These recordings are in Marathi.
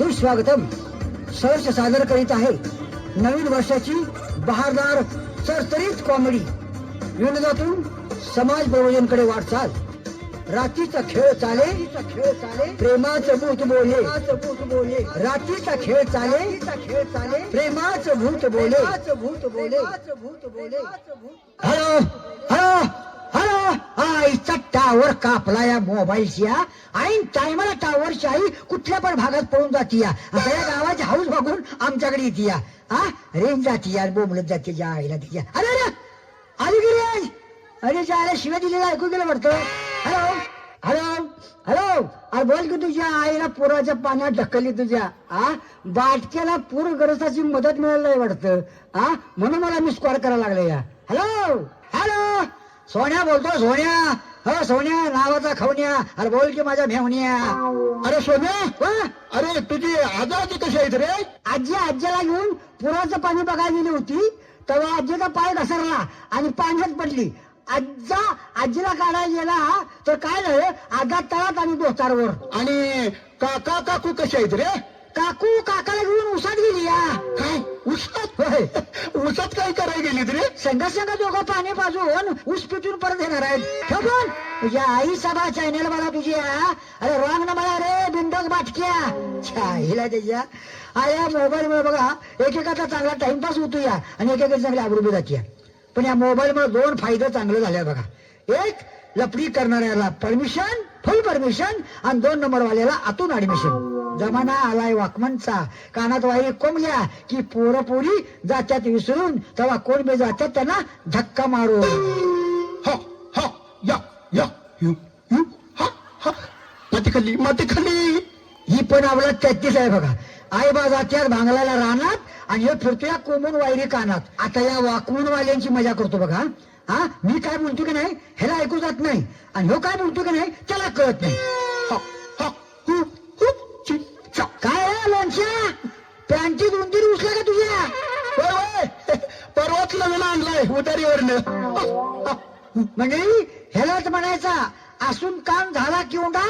सुस्वागतम सहर्ष सादर करीत आहे. नवीन वर्षाची बहारदार चरचरीत कॉमेडी. विनोदातून समाज प्रबोधनकडे वाटचाल. रात्रीचा खेळ चाले खेळ चाले प्रेमाचं भूत बोले. भूत बोले रात्रीचा खेळ चाले खेळ चाले प्रेमाचं भूत बोले. भूत बोले भूत बोले. Hello hello. आईचा टावर कापला या मोबाईलच्या आईन टायमाला टावरची आई कुठल्या पण भागात पळून जाती या. आता या गावाची हाऊस बघून आमच्याकडे येते या. हा रेंज जाती या बोंबलत जाते ज्या आईला तिच्या अरे अरे! आली गेली आई? अरे ज्या शिव्या दिलेला ऐकू गेलं वाटतं? हॅलो हॅलो हॅलो अरे बोल की तुझ्या आईला पुराच्या पाण्यात ढकलली तुझ्या. आ? बाटक्याला पूरग्रस्ताची मदत मिळाली वाटतं. आ? म्हणून मला मिस कॉल करायला लागले या. हॅलो हॅलो सोन्या बोलतो सोन्या. हो सोन्या नावाचा खवण्या. अरे बोल की माझ्या भेवण्या अरे सोन्या अरे तुझी आजाची कशी आहेत रे? आजी आजीला घेऊन पुराचं पाणी बघायला गेली होती. तेव्हा आजीचा पाय घसरला आणि पाण्यात पडली. आजा आजीला काढायला गेला तर काय झालं? आजा तळात आणि दोस्तारवर आणि काका काकू कशी आहेत रे? काकू काकाला घेऊन उसात गेली या काय? उसात? होय. उसात काय करायला गेलीत रे? संघ संघ दोघं पाणी पाजून ऊस पिटून परत येणार आहेत. ठेव फोन. तुझ्या आई सभा चॅनेल मला तुझी हा. अरे रॉंग ना मला रे बिंडोक बाटक्या. छाईला त्याच्या आया मोबाईल मुळे बघा एकेकाचा चांगला टाइमपास होतो या. आणि एकेकाची चांगली आबरूबी जाते पण या मोबाईल मुळे दोन फायदे चांगले झाले बघा. एक लपडी करणाऱ्याला परमिशन फुल परमिशन आणि दोन नंबर वाल्याला आतून ऍडमिशन जमाना आलाय वाकमनचा. कानात वाई कोंबल्या की पोरं पोरी जात्यात विसरून तेव्हा कोण बी जात्यात त्यांना धक्का मारून. हा हा या या यू यू हा हा. माती ही पण आवला तेहतीस आहे बघा. आई बा जात्यात भांगलाला रानात आणि हे फिरतोय कोमून वायरी कानात. आता या वाकमून वाल्यांची मजा करतो बघा हा. मी काय बोलतो की नाही ह्याला ऐकू जात नाही. आणि ह्यो काय बोलतो की नाही त्याला कळत नाही. हा हा हु हु काय आहे, लोणच्या? दोन तीन उचल्या का तुझ्या? होय परवाच नवीन आणलाय उतारीवरनं. मंडळी ह्यालाच म्हणायचा असून काम झाला किवडा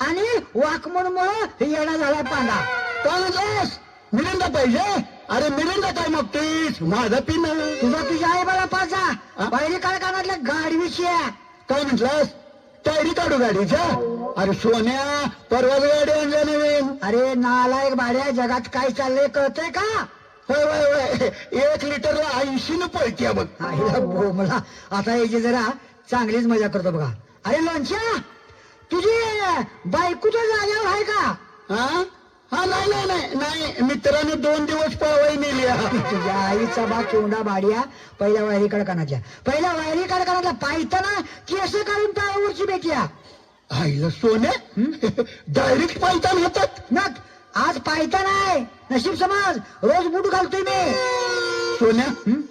आणि वाकमून मुळे येणा झाला पांडा. काय म्हणलास मिलिंदा पाहिजे. अरे मिलिंदा काय मागतोस माझा पिन तुझा तुझ्या आई मला पाचा पाहिजे काय कानातल्या गाडवीची आहे. काय म्हटलास? टायरी काढू गाडीच्या अरे सोन्या परवाच गाडी आणल्या नवीन. अरे नालायक भाड्या जगात काय चाललंय कळतंय का? होय होय होय. एक लिटरला ऐंशी न पळतीया बघ. आईला बोमला. आता याची जरा चांगलीच मजा करतो बघा. अरे लोणच्या तुझी बायको तर जाग्यावर आहे का? हा हा नाही नाही नाही नाही. मित्राने दोन दिवस पळवाई नेली. तुझ्या आईचा बा केवढा बाडिया. पहिल्या वायरी कडकानाच्या पहिल्या वायरी कडकानातला पायताना केस काढून टाळावरची बेट्या. आईला सोन्या डायरेक्ट पायतान हातात? मग आज पायता नाही नशीब समाज. रोज बूट घालतोय मी. सोन्या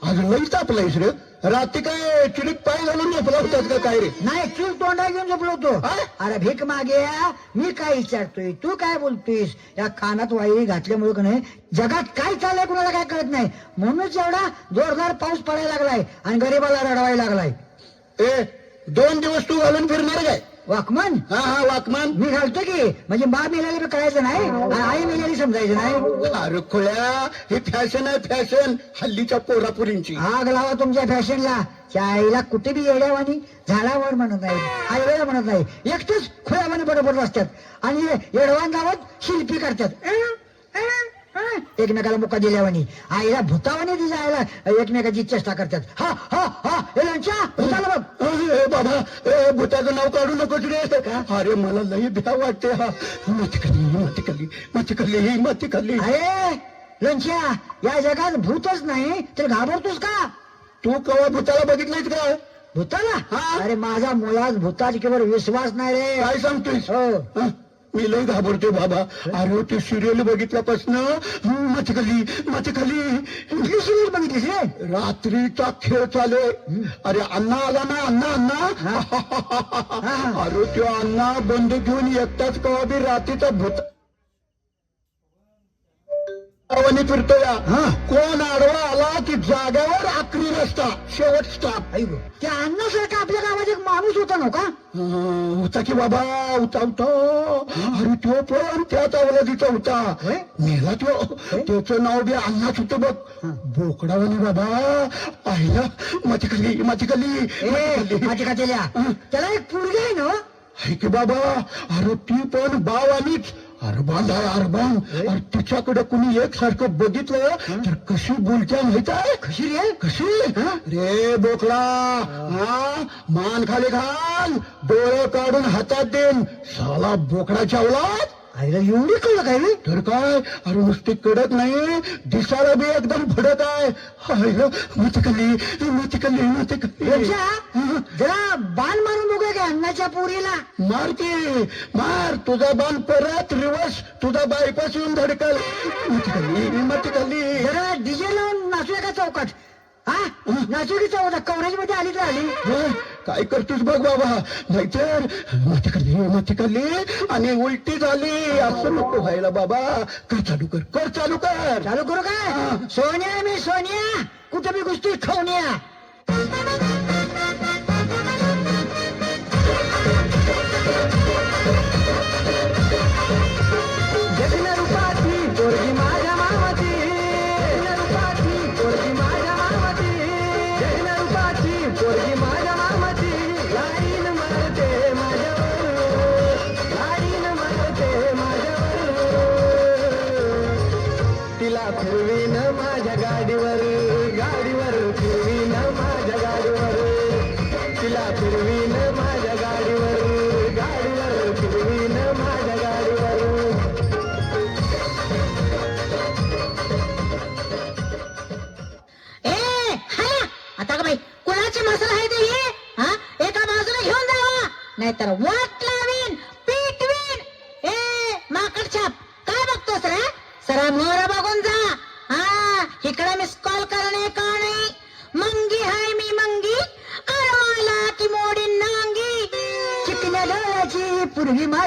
आज लई तापलायस रे. रात्री काय चिडीत पाय घालून झोपला होतास का काय रे? नाही चूल तोंडा घेऊन झोपलो होतो? अरे भीक मागे या. मी काय विचारतोय? तू काय बोलतोयस? या कानात वायरी घातल्यामुळे का नाही? जगात काय चाललंय कुणाला काय कळत नाही. म्हणूनच एवढा जोरदार पाऊस पडायला लागलाय आणि गरीबाला रडवायला लागलाय. ए दोन दिवस तू घालून फिरणार काय? वाकमन? हा हा वाकमान. मी घालतो की? म्हणजे बा मिळाली कळायचं नाही? आणि आई मिळाली समजायचं नाही? अरे खुळ्या ही फॅशन आहे फॅशन हल्लीच्या पोरापुरींची. आग लावा तुमच्या फॅशनला त्या आईला कुठे बी येड्यावानी झाडावर म्हणत नाही. आईला म्हणत नाही. एकटेच खुळ्यावानी बरोबर असतात. आणि येडवान लावत शिल्पी करतात. एकमेकाला मुका दिल्यावानी आईला भूतावानी तिच्या आईला एकमेकाची चेष्टा करतात. हा हा हा भूताला बघ. ए बाबा ए भूताचं नाव काढू नकोस रे अरे मला लई भ्या वाटते हा. माती खाल्ली माती खाल्ली माती खाल्ली ही माती खाल्ली अरे लोणच्या या जगात भूतच नाही तर घाबरतोस का? तू कवा भूताला बघितलंयस का? भूताला? हा? अरे माझा मुळात भूताची विश्वास नाही रे. काय सांगतोयस? हो. हं? मी लई घाबरतोय बाबा अरे ते सिरियल बघितल्यापासून माती खाल्ली कुठली सिरियल बघितलीस रे रात्रीचा खेळ चालू. अरे अण्णा आला ना अण्णा अण्णा. अरे तो अण्णा बंदूक घेऊन एकटाच कवा बी रात्रीचा भूत घोड्यावानी फिरतो या हा. कोण आडवा आला की जाग्यावर आखरी रस्ता? शेवट स्टॉप ऐक त्या अण्णासारखा आपल्या गावात एक माणूस होता ना का? अं, होता की बाबा होता होता. अरे तो पण त्याच अवलादीचा होता? मेला तो? त्याचं नाव बी अन्नाच होतं बघ. बोकडावानी बाबा. पाहिलं माती खाली माती खाली माझी का त्याला त्याला एक पुरगी आहे ना आहे की बाबा? अरे ती पण बाव अरबान आहे अरबान अरे तिच्याकडे कुणी एक सारखं बघितलं तर कशी बोलत्या माहीत आहे? कशी रे? कशी? रे बोकडा हा? मान खाली घाल. डोळे काढून हातात देन साला बोकडाच्या अवलाद आईला एवढी काय रे? तर काय? अरे नुसती कडक नाही. दिसायला बी एकदम भडक आहे. हायला मती खाल्ली मती खाल्ली मती खाल्ली लक्षा जरा बाण मारून बघूया का अण्णाच्या पोरीला. मार की मार. तुझा बाण परत रिवर्स. तुझा बायपास येऊन धडकल. मती खाल्ली मती खाल्ली जरा डीजे लावून नाचूया का चौकात? हा? नाचू की चौकात कव्हरेजमध्ये आली तर आली. काय करतोस बघ बाबा. नाहीतर माती खाल्ली माती खाल्ली आणि उलटी झाली. असं नको व्हायला बाबा. कर चालू कर कर चालू कर. चालू करू काय सोन्या मी सोनिया. कुठं बी गोष्टी खाऊनिया जगन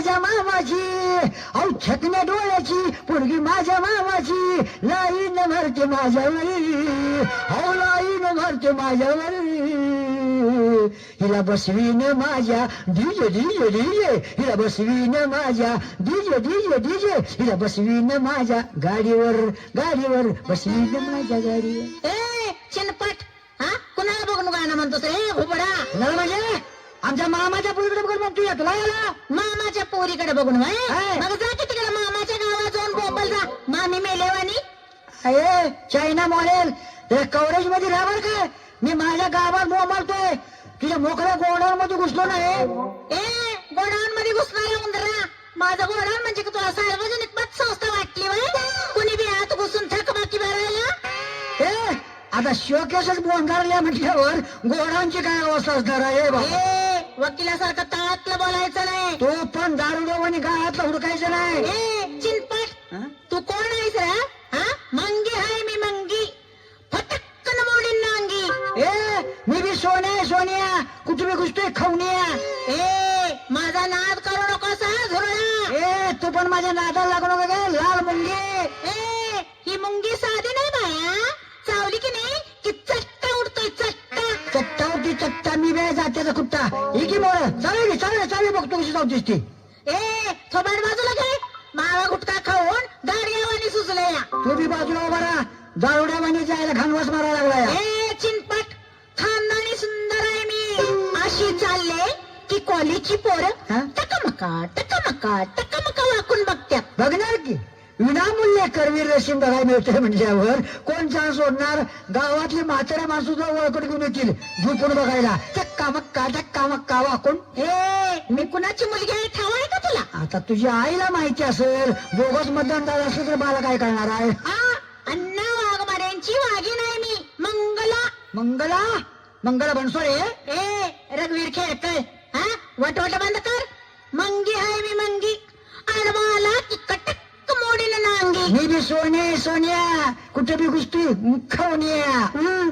माझ्या मामाची औ छकन्या डोळ्याची पुरगी माझ्या मामाची लाईन भरते माझ्यावर औ लाईन भरते माझ्यावर हिला बसवीन माझ्या. DJ DJ DJ. हिला बसवीन माझ्या. DJ DJ DJ. हिला बसवीन माझ्या गाडीवर. गाडीवर बसवीन माझ्या गाडीवर. ए चिनपट. हा? कुणाला बघून गाणं म्हणतोस? रे कुणाला म्हणजे? आमच्या मामाच्या पुरीकडे बघून मग तुझ्या तुला याला? मामाच्या पोरीकडे बघून? हाय. मग जा की तिकडे मामाच्या गावात जाऊन बोंबल जा. मामी मेलेवानी. अये चायना मॉडेल. या कव्हरेजमध्ये राहा बरं काय मी माझ्या गावात मोबालतोय तुझ्या मोकळ्या गोडाऊन मध्ये घुसलो नाही ए गोडाऊन मध्ये घुसणाऱ्या उंदरा. माझं गोडाऊन म्हणजे की तुला सार्वजनिक पतसंस्था वाटली वय कुणी बी आत घुसून थकबाकी भरायला? ए आता शोकेसच बोंगारल्या म्हटल्यावर गोडाऊनची काय अवस्था असणार आहे बाबा ए वकिलासारखं तळातलं बोलायचं नाही. तो पण दारू आणि गाळातलं हुडकायचं नाही. ए चिनपट हं? तू कोण आहेस रे? हा? मंगी हाय मी मंगी. फटक्कन मोडीन नांगी. ए मी बी सोन्या सोनिया. कुठे घुसतोय खवनिया ए माझा नाद करू नकोस हा झुरळा. ए तू पण माझ्या नादाला लागू नको काय लाल मुंगी. ए ही मुंगी साधी नाही बाया चावली की नाही? की चट्टा उडतोय चट्टा. चट्टावरती चट्टा. मी बे जात्याचा कुट्टा ही की मोळ चालेल चालेल जाऊतीस ती ए थोबाड बाजूला घे. मावा गुटका खाऊन गाडग्यावानी सुचले या तू बी बाजूला उभा राहा. वाणी जायला घाणवास मारायला लागला. ए चिनपट खानदानी सुंदर आहे मी. अशी चालले की कॉलेजची पोरं? टकमका टकमका टकमका वाकून बघत्यात. बघणार की? विनामूल्य करवीर रेशीम बघायला मिळते म्हणल्यावर कोण चान्स सोडणार गावातली म्हाताऱ्या माणसं सुद्धा ओळखून घेऊन येतील. झोपून बघायला. चक्का मक्का टक्का मक्का वाकून ए मी कुणाची मुलगी आहे? ठाव आहे का तुला? आता तुझ्या आईला माहिती असेल. बोगस मतदान झालं असलं तर मला काय करणार आहे? आ अण्णा वाघमाऱ्यांची वाघीण आहे मी. मंगला. मंगला? मंगला बनसोडे? ए रघुवीर खेळकर हा? वटवट बंद कर. मंगी आहे मी मंगी. सोने सोनिया कुठे बी घुसती मुखवनिया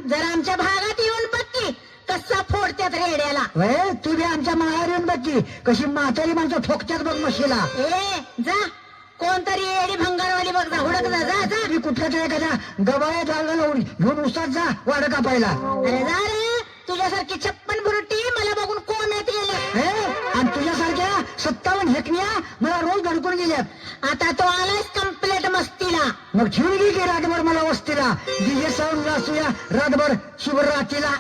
जर आमच्या भागात येऊन बघ की कसा फोडत्यात रेड्याला. वय तू बी आमच्या माळावर येऊन बघ की कशी म्हातारी माणसं ठोकत्यात बघ मशीला ए जा. कोणतरी एडी भंगारवाली बघ जा हुडक जा जा जा. मी कुठल्या तरी एखाद्या गबाळ्यात लागलेला उडी घेऊन उसात जा वाड कापायला. अरे जा रे. तुझ्यासारखी छप्पन बुरटी मला बघून कोण येत गेले? हे आणि तुझ्यासारख्या सत्तावन्न हेकण्या मला रोज धडकून गेल्यात. आता तो आलायस कम्प्लेट मस्तीला मग ठेवून घे की रातभर मला वस्तीला. डीजे साऊंड वाचूया रातभर शिवर रात्रीला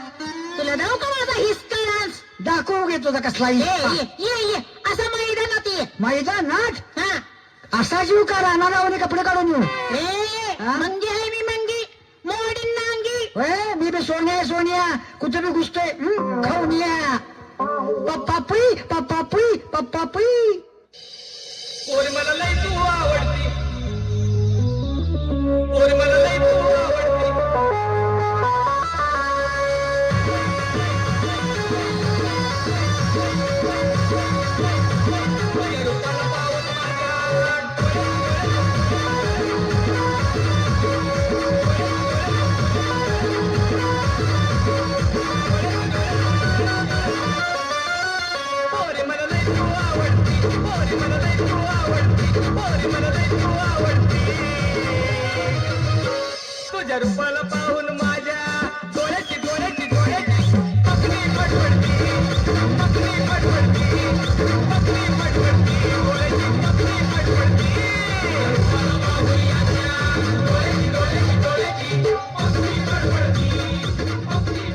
तुला दाव का माझा हिसका डान्स दाखवू घे तुझा कसला ये. ये ये असा मैदानात ये. मैदा नाट हा. असा जीव का राहणार कपडे काढून येऊ ए हा? मंगी आहे मी मंगी. मोडीन नांगी. मी बी सोनिया सोनिया. कुठे बी घुसतोय? हं, खाऊन या. पप्पापुई पोरी मला लई तू आवडती पोरी मला लई तू आवडती. পরিমাণে रूपाला पाहून माझ्या डोळ्याची डोळ्याची डोळ्याची पकडी पटपडती पकडी पटपडती पकडी डोळ्याची पकडी रूपाला पाहून डोळ्याची डोळ्याची डोळ्याची पकडी पकडी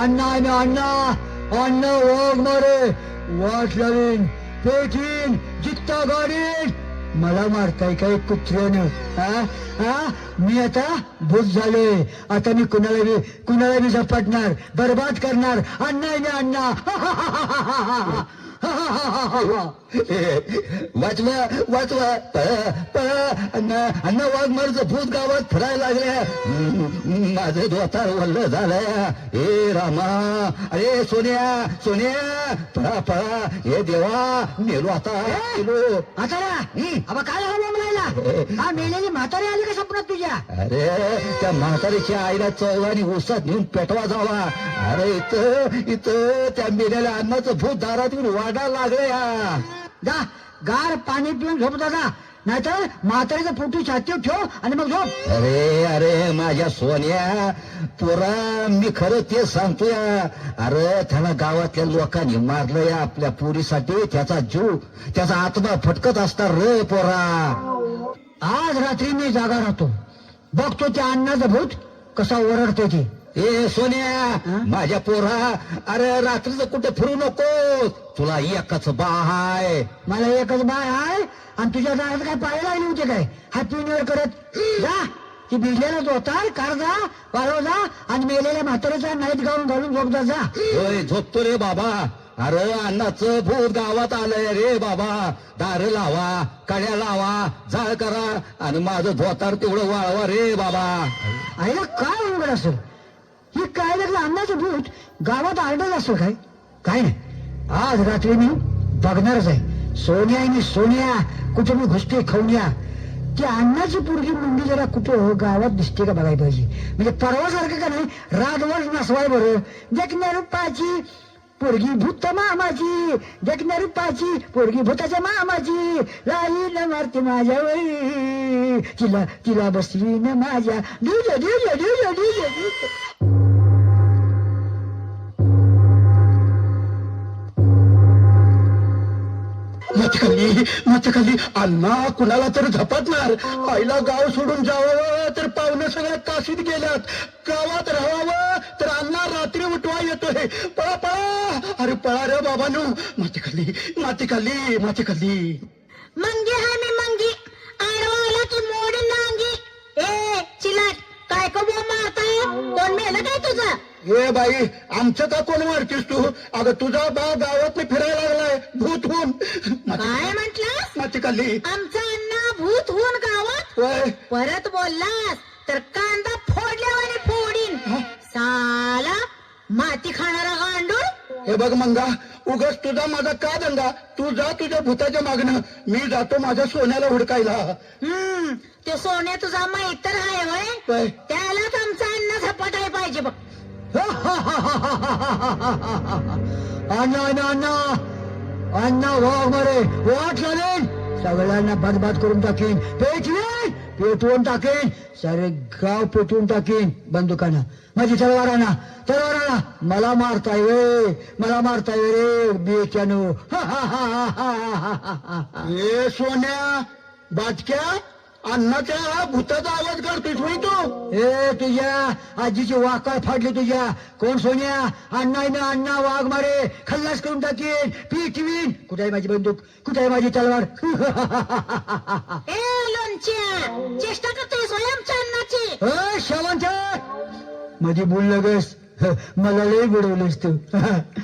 अण्णा अण्णा अण्णा ओघ मारे. वाट लावीन. पेटीन जित्ता मला मारताय काय कुत्र्यानं? हा? हा? मी आता भूत झालोय. आता मी कुणाला बी कुणाला बी झपाटणार बर्बाद करणार. अण्णा आहे ना अण्णा हा हा हा. पळा अण्णा अण्णा वाघमारचं भूत गावात फिरायला लागल्या. माझं धोतार वल्ल झालंय. ए रामा अरे सोन्या सोन्या. पळा पळा. हे देवा मेलो आता. मेलो. आता अबा काय झालं बोंबलायला हा मेलेली म्हातारी आली का स्वप्नात तुझ्या? अरे त्या म्हातारीच्या आईला चौघानी उसात नेऊन पेटवा जावा. अरे इथं इथं त्या मेलेल्या अन्नाचं भूत दारात येऊन वाढायला लागलं या जा गार पाणी पिऊन झोप दादा. नाहीतर म्हातारीचं फोटो छातीवर ठेव आणि मग झोप. अरे अरे माझ्या सोन्या पोरा मी खरं ते सांगतोय. अरे त्याला गावातल्या लोकांनी मारलं या आपल्या पोरीसाठी. त्याचा जीव त्याचा आत्मा फटकत असणार रे पोरा. आज रात्री मी जागा राहतो. बघतो त्या अण्णाचं भूत कसा ओरडते ते. ए सोन्या माझ्या पोरा अरे रात्रीचं कुठे फिरू नको तुला एकच बा हाय. मला एकच बाय आहे आणि तुझ्या दारात काय पाहायला लागली होती काय? हॅपी न्यू इयर करत. जा ती भिजलेला जोतार कार जा वाळव जा आणि मेलेल्या म्हातारीचा नाईट गाऊन घालून झोप जा जा. होय झोपतो रे बाबा. अरे अन्नाचं भूत गावात आलंय रे बाबा. दार लावा कड्या लावा जाळ करा आणि माझं धोतार तेवढं वाळवा रे बाबा. आईला काय उघड असेल? ही काय लागलं अन्नाचं भूत गावात आरडत असेल काय? काय नाही. आज रात्री मी बघणारच आहे. सोन्या आणि सोन्या कुठे मी घुसते खाऊन या ती अन्नाची पोरगी मुंडी जरा कुठं गावात दिसते का बघायला पाहिजे. म्हणजे परवासारखं का नाही? रातभर नसवाय बरं. देखण्या रूपाची पोरगी भूत मामाची. देखण्या रूपाची पोरगी भूताच्या मामाची. लाई न मारते माझ्या वरी तिला तिला बसली न माझ्या DJ DJ DJ DJ DJ खाली खाली अण्णा कुणाला तर झपाटणार. आईला गाव सोडून जावं तर पाहुणे सगळ्या काशीत गेल्यात. गावात राहावं तर अण्णा रात्री उठवा येतोय. पळा पळा. अरे पळा रे बाबानू. माती खाली माती खाली माती खाली मंगी हा मी मंगी. ए बाई आमचं का कोण मारतीस तू? अगं तुझा बा गावात फिरायला लागलाय भूत होऊन. काय म्हंटल माती खाली आमचा अण्णा भूत होऊन गावात? परत बोललास तर कांदा फोडल्यावाने फोडीन. साला माती खाणारा गांडूळ? हे बघ मंगा उगाच तुझा माझा का दंगा? तू जा तुझ्या भूताच्या मागणं मी जातो माझ्या सोन्याला हुडकायला. हम्म ते सोने तुझा मैत्र आहे होय? त्यालाच आमचा अण्णा झपाटाय पाहिजे बघ. अण्णा अण्णा अण्णा. अण्णा वाघ मारे. वाट लावेन सगळ्यांना बदबाद करून टाकीन. पेटवीन पेटवून टाकीन. सारे गाव पेटवून टाकीन बंदुकांना. माझी तलवाराना. तलवाराना. मला मारताय वे. मला मारताय वे रे बेच्यानो ए सोन्या. बाटक्या अण्णाच्या भूताचा आवाज काढतोय तू. ए तुझ्या आजीची वाकाळ फाडली तुझ्या? कोण सोन्या? अण्णा ना अण्णा वाघ मारे खल्लास करून टाकीन पिटवीन कुठे आहे माझी बंदूक? कुठे आहे माझी तलवार? ए लोणच्या चेष्टा करतोय स्वयंच्या अन्नाची? अ, शेवंत मध्ये बोललं गस मला लय बुडवलंस तू.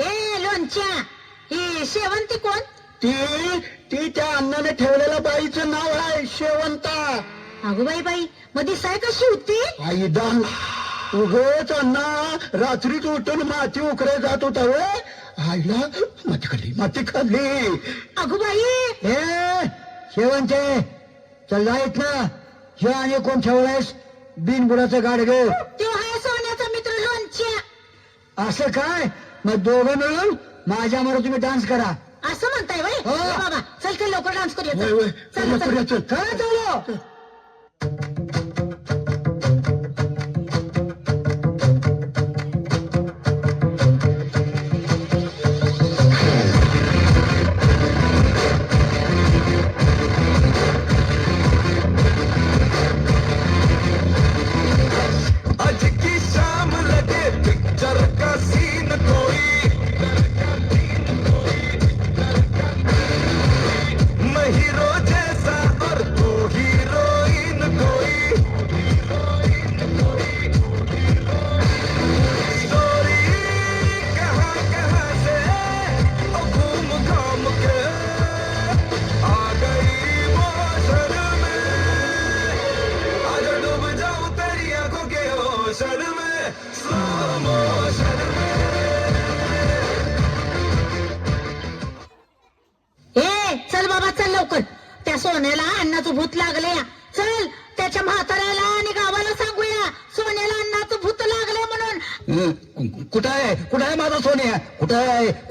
ए लोणच्या ही शेवंती कोण? ती ती त्या अण्णाने ठेवलेल्या बाईचं नाव आहे शेवंता. अगो बाई बाई मध्ये साय कशी होती? आई दान. उगच अण्णा रात्रीच उठून माती उकरे जात होता वे. आईला माती खाल्ली माती खाल्ली. अगो बाई! ए शेवंते चल जायत ना हे आणि कोण ठेवलायस? बिनबुडाचं गाड गे तो आहे सोन्याचा मित्र लोणच्या. असं काय? मग दोघं मिळून माझ्या बरोबर तुम्ही डान्स करा. असं म्हणताय वय हो. बाबा चल चल लवकर डान्स करूया चल. चल लवकर चल या, चल. काय चालू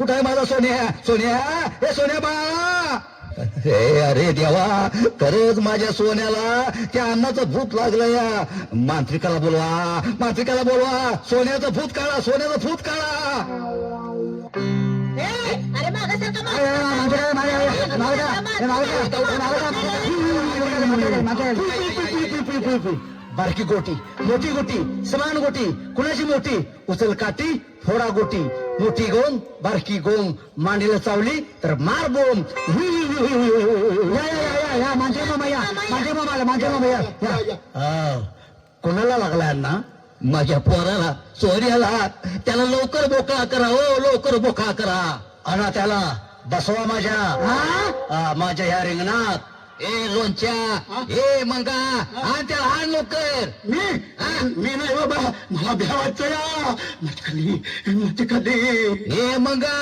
कुठं आहे माझा सोन्या? सोन्या? हे सोन्या बा! हे अरे देवा खरंच माझ्या सोन्याला त्या अन्नाचं भूत लागलं या. मांत्रिकाला बोलवा मांत्रिकाला बोलवा. सोन्याचं भूत काढा सोन्याचं भूत काढा. ए, बारकी गोटी मोठी गोटी समान गोटी कुणाची मोठी? उचल काठी फोडा गोटी. मोठी गोम बारकी गोम मांडीला चावली तर मार बोम. या या या या मांजे मामा या. मामाला मामा या. या. कोणाला लागला अण्णा? माझ्या पोराला सोन्याला. त्याला लवकर बोकळा करा हो लवकर बोकळा करा. आणा त्याला. बसवा माझ्या. माझ्या ह्या रिंगणात. ए लोणच्या ए मंगा आण त्याला आण लवकर. मी? मी नाही बाबा मला भ्या वाटतं या खाल्ली ए मंगा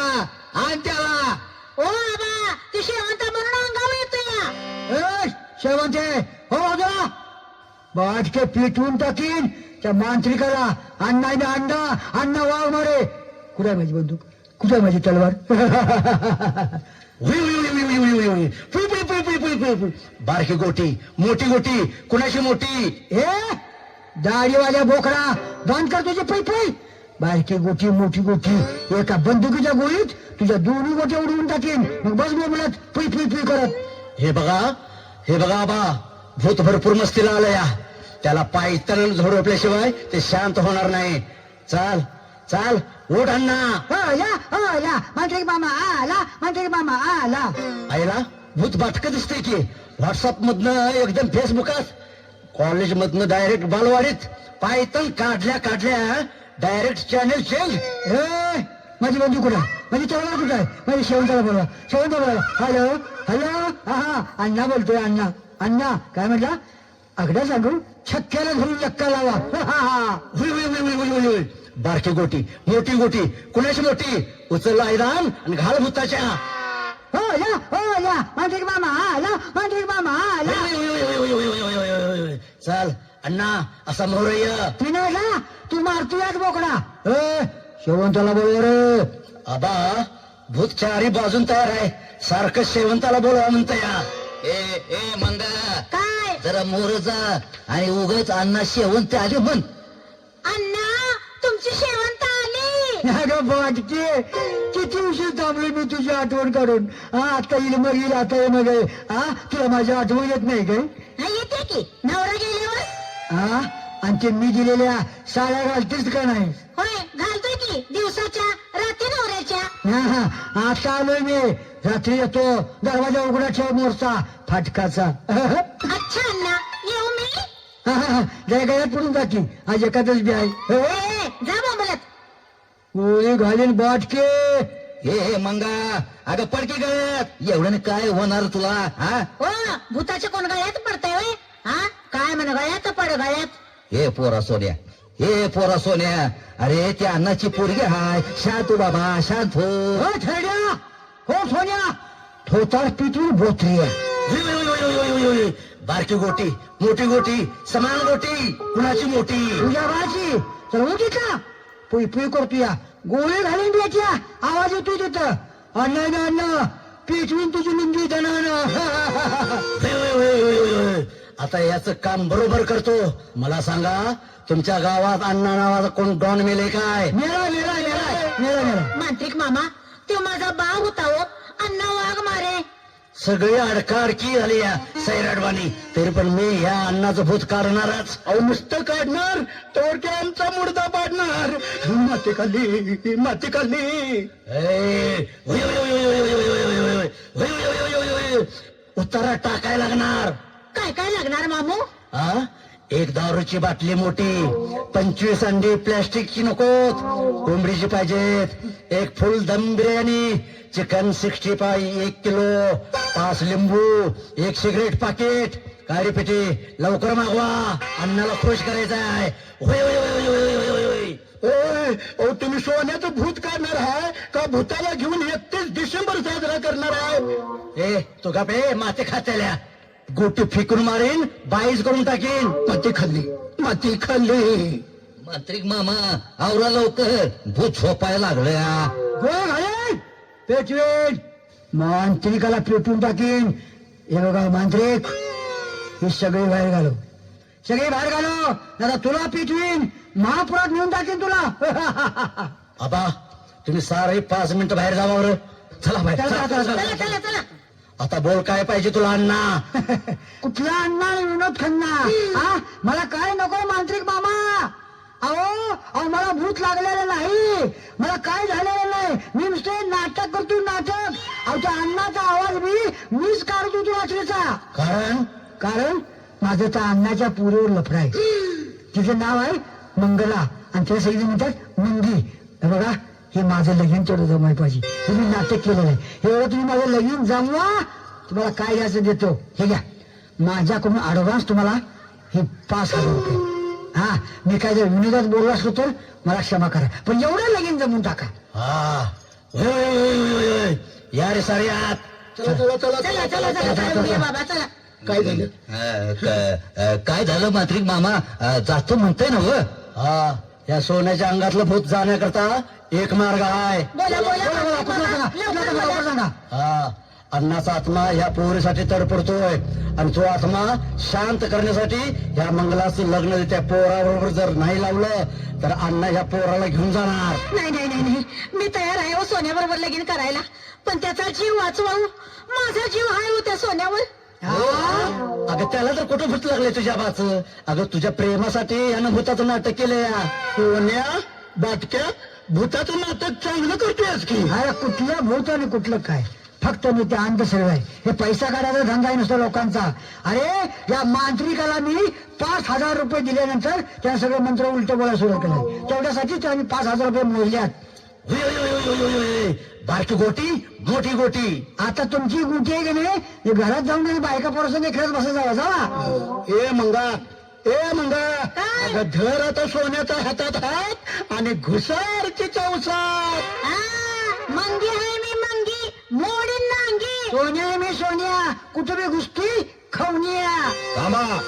आण त्याला. ओ बाबा तू शेवंता म्हणून अंगावर येतो या शेवंते हो बाजूला बाटके पिटवून टाकीन. त्या मांत्रिकाला अण्णा अंडा अण्णा वाव मारे. कुठे माझी बंदूक? कुठे माझी तलवार? बारकी गोटी मोठी गोटी कुणाशी मोठी हे दाढीवाल्या बोकडा बंद कर तुझे पै पै बारकी गोटी मोठी गोटी एका बंदुकीच्या गोळीत तुझ्या दोन्ही गोट्या उडवून टाकेन मग बस बोलत पै पै पै करत हे बघा हे बघा बा भूत भरपूर मस्तीला आलं या त्याला पाय तरण झोडपल्याशिवाय ते शांत होणार नाही चाल चाल उठ अण्णा. या हो या. मांत्रिक मामा आला मांत्रिक मामा आला. आईला भूत बाटक दिसते की. व्हॉट्सअप मधनं एकदम फेसबुकात कॉलेज मधनं डायरेक्ट बालवाडीत पायथन काढल्या काढल्या डायरेक्ट चॅनेल चेंज. माझी बंधू कुठे? माझी चवला कुठे आहे? माझी शेवंताला बोलवा. शेवंता बोलवा. हॅलो हॅलो हा हा अण्णा बोलतोय अण्णा. अण्णा काय म्हटला? अगड्या सांगू छक्क्याला धरून चक्का लावा. हा, हा. बारकी गोटी मोठी गोटी कुणाची मोठी? उचलला ऐरान आणि घाल भूताच्या. हो या हो या. मांत्रिक मामा आला मामा आला चल अण्णा असा मोरय. पिनाला तू मारतोय बोकडा. शेवंताला बोलव रे. आबा भूत चारी बाजून तयार आहे. सारखं शेवंताला बोलवा म्हणता या ए ए मंगा. काय? जरा मोर जा आणि उगाच अण्णा शेवंत आले म्हण. अण्णा तुमची शेवंत आली. अगं बाटके किती उशीर थांबले मी तुझी आठवण काढून. हा आता येईल मग येईल आता ये मग येईल. हा तुला माझी आठवण येत नाही काय? हा, येते की. नवरा गेल्यावर? हा आणि ते मी दिलेल्या साड्या घालतेस का नाही? होय घालतोय की. दिवसाच्या रात्री नवऱ्याच्या. हा हा. आता आलोय मी. रात्री येतो. दरवाजा उघडा ठेव मोरचा. फाटकाचा. अच्छा अण्णा. हा, हा, हा. जरा गळ्यात पडून जाती आज एखादच बी आहे. जा बोंबलत. गोळी घालीन बाटके. हे हे मंगा. अगं पडकी गळ्यात. एवढ्याने काय होणार तुला हा? हो भूताच्या कोण गळ्यात पडतंय होय हा? काय म्हण गळ्यात पड गळ्यात. हे पोरा सोन्या. हे पोरा सोन्या. अरे त्या अण्णाची पोरगी हाय. शांत हो बाबा शांत हो. हो थेड्या हो सोन्या. ठोतार पिटून बोत्री आहे. बारकी गोटी मोठी गोटी समान गोटी कुणाची मोठी तुझ्या बाळाची तर उठी का पुई पुई करतो गोळी घालून द्यायच्या आवाज येतोय तिथं अन्न ना अण्णा पिटवीन तुझी लुंगी धनानं आता याच काम बरोबर करतो मला सांगा तुमच्या गावात अण्णा नावाचा कोण डॉन मेले काय मेला मेला मेला मेला मेला मांत्रिक मामा तो माझा बाग होता हो अण्णा वाघ मारे सगळी अडकाडकी झाली या सैराडवाणी तरी पण मी या अन्नाचं भूत काढणारच अहो नुसतं काढणार तोर की आमचा मुर्दा पाडणार माती खाली माती खाली उतारा टाकाय लागणार काय काय लागणार मामू हा एक दारूची बाटली मोठी. पंचवीस अंडी प्लॅस्टिकची नकोत. कोंबडीची पाहिजेत. एक फुल दम बिर्याणी. चिकन सिक्स्टी फाय एक किलो. पाच लिंबू. एक सिगरेट पाकिट. काय रे पेटी. लवकर मागवा. अण्णाला खुश करायचं आहे. होय होय होय होय होय होय तुम्ही सोन्याचं भूत काढणार आहे? का भूताला घेऊन एकतीस डिसेंबर साजरा करणार आहे? ए तू का पे माते खात्याल्या. गोटी फेकून मारेन बाईस करून टाकीन. माती खाल्ली माती खाल्ली. मांत्रिक मामा आवरा लवकर. भूत झोपायला लागल्या. गोळी घालीन पेटवीन मांत्रिकाला पेटून टाकीन. हे बघा मांत्रिक. ही सगळी बाहेर घालू. सगळी बाहेर घालू दादा तुला पिटवीन. महापुरात नेऊन टाकीन तुला. आबा तुम्ही सारे पाच मिनिटं बाहेर जावा बरं. चला बाहेर. चला, चला, चला, चला, चला चला. चला चला. आता बोल काय पाहिजे तुला अण्णा? कुठला अण्णा? आणि विनोद खन्ना. हा? मला काय नको मांत्रिक मामा? अहो अहो मला भूत लागलेलं नाही. मला काय झालेलं नाही? मी नुसते नाटक करतो नाटक. अहो त्या अण्णाचा आवाज मी मीच काढतो तू रात्रीचा कारण? कारण माझं त्या अण्णाच्या पुरीवर लफडा आहे. तिचं नाव आहे मंगला. आणि तिला सगळी म्हणतात मंगी. हे बघा हे माझं लगीन तेवढं जमाय पाहिजे हे मी नाटक केलेलं आहे हे बघा तुम्ही माझं लगीन जमवा तुम्हाला काय द्यायचं देतो हे घ्या माझ्याकडून ऍडव्हान्स तुम्हाला हे पाच हजार रुपये हा मी काय जर विनोदात बोललो असलो तर मला क्षमा करा पण एवढं लगीन जमून टाका हा होय, होय, होय, होय, होय. या रे सारे आत चला चला चला चला चला चला चला उद्या बाबा चला काय झालं अं, क- अं, काय झालं मांत्रिक मामा अं, जातो म्हणतोय ना व हा या सोन्याच्या अंगातलं भूत जाण्याकरता एक मार्ग आहे बोला बोला बोला, बोला, लवकर लवकर. सांगा हा अण्णाचा आत्मा ह्या पोरीसाठी तडपडतोय आणि तो आत्मा शांत करण्यासाठी ह्या मंगलाचं लग्न त्या पोराबरोबर जर नाही लावलं तर अण्णा ह्या पोराला घेऊन जाणार नाही नाही नाही नाही मी तयार आहे हो सोन्याबरोबर लगीन करायला पण त्याचा जीव वाचवा. माझा जीव आहे हो त्या सोन्यावर? अगं त्याला तर कुठं भूत लागले तुझ्या बाच? अगं तुझ्या प्रेमासाठी यानं भूताचं नाटक केलंय कोण्या बाटक्या भूताचं नाटक चांगलं करतोयस की. अरे कुठलं भूत आणि कुठलं काय? फक्त मी ते अंधश्रद्धा आहे. हे पैसा काढायचा धंदा आहे नुसता लोकांचा. अरे या मांत्रिकाला मी पाच हजार रुपये दिल्यानंतर त्या सगळे मंत्र उलट बोलायला सुरू केलं. तेवढ्यासाठी पाच हजार रुपये मोजल्यात. बारकी गोटी मोठी गोटी. आता तुमची गुटी आहे की नाही? हे घरात जाऊन आणि बायका पोरसंग खेळत बसा जावा जावा. ए मंगा ए मंगा. धर आता सोन्याचा हातात हात आणि घुसार तिच्या उसात. आ, मंगी आहे मी मंगी मोडीन नांगी. सोन्या मी सोन्या कुठं बी घुसती खवनिया. थांबा.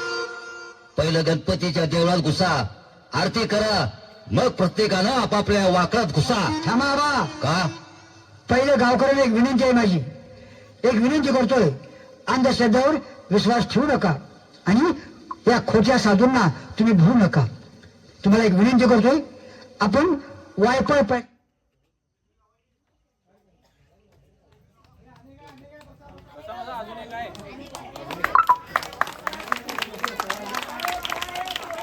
पहिलं गणपतीच्या देवळात घुसा. आरती करा. मग प्रत्येकानं आपापल्या वाकडात घुसा. थांबा का? पहिले गावकऱ्यांना एक विनंती आहे माझी. एक विनंती करतोय. अंधश्रद्धावर विश्वास ठेवू नका. आणि या खोट्या साधूंना तुम्ही भरू नका. तुम्हाला एक विनंती करतोय. आपण वायफाय पॅक